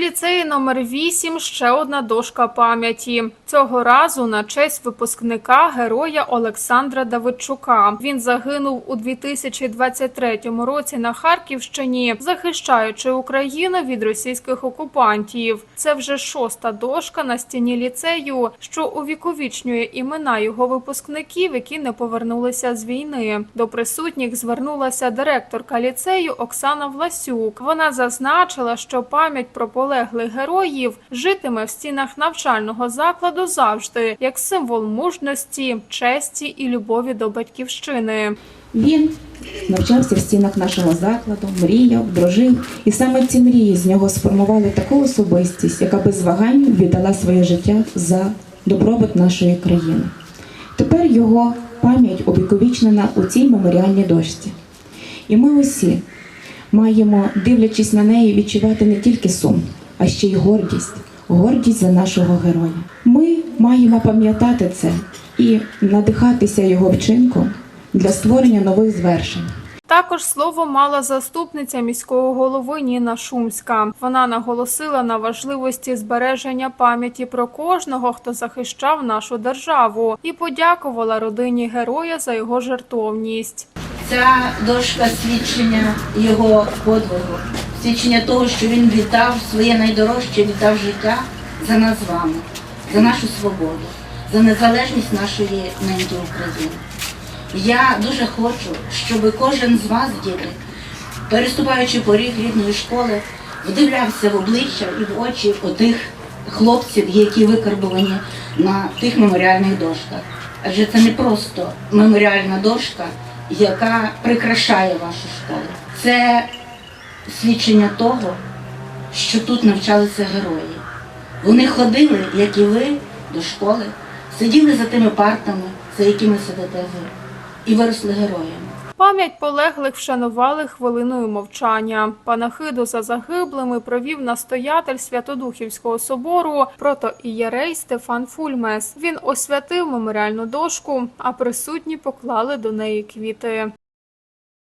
ліцеї номер 8 ще одна дошка пам'яті. Цього разу на честь випускника героя Олександра Давидчука. Він загинув у 2023 році на Харківщині, захищаючи Україну від російських окупантів. Це вже шоста дошка на стіні ліцею, що увіковічнює імена його випускників, які не повернулися з війни. До присутніх звернулася директорка ліцею Оксана Власюк. Вона зазначила, що пам'ять про полеглих героїв житиме в стінах навчального закладу завжди як символ мужності, честі і любові до батьківщини. Він навчався в стінах нашого закладу, мріяв, дружив, і саме ці мрії з нього сформували таку особистість, яка без вагань віддала своє життя за добробут нашої країни. Тепер його пам'ять увіковічнена у цій меморіальній дошці. І ми усі маємо, дивлячись на неї, відчувати не тільки сум, а ще й гордість, гордість за нашого героя. Ми маємо пам'ятати це і надихатися його вчинком для створення нових звершень. Також слово мала заступниця міського голови Ніна Шумська. Вона наголосила на важливості збереження пам'яті про кожного, хто захищав нашу державу, і подякувала родині героя за його жертовність. Ця дошка свідчення його подвигу, свідчення того, що він віддав своє найдорожче, віддав життя за нас з вами, за нашу свободу, за незалежність нашої неньки України. Я дуже хочу, щоб кожен з вас, діти, переступаючи поріг рідної школи, вдивлявся в обличчя і в очі отих хлопців, які викарбовані на тих меморіальних дошках. Адже це не просто меморіальна дошка, яка прикрашає вашу школу. Це свідчення того, що тут навчалися герої. Вони ходили, як і ви, до школи, сиділи за тими партами, за якими сидите ви, і виросли героями. Пам'ять полеглих вшанували хвилиною мовчання. Панахиду за загиблими провів настоятель Святодухівського собору протоієрей Стефан Фульмес. Він освятив меморіальну дошку, а присутні поклали до неї квіти.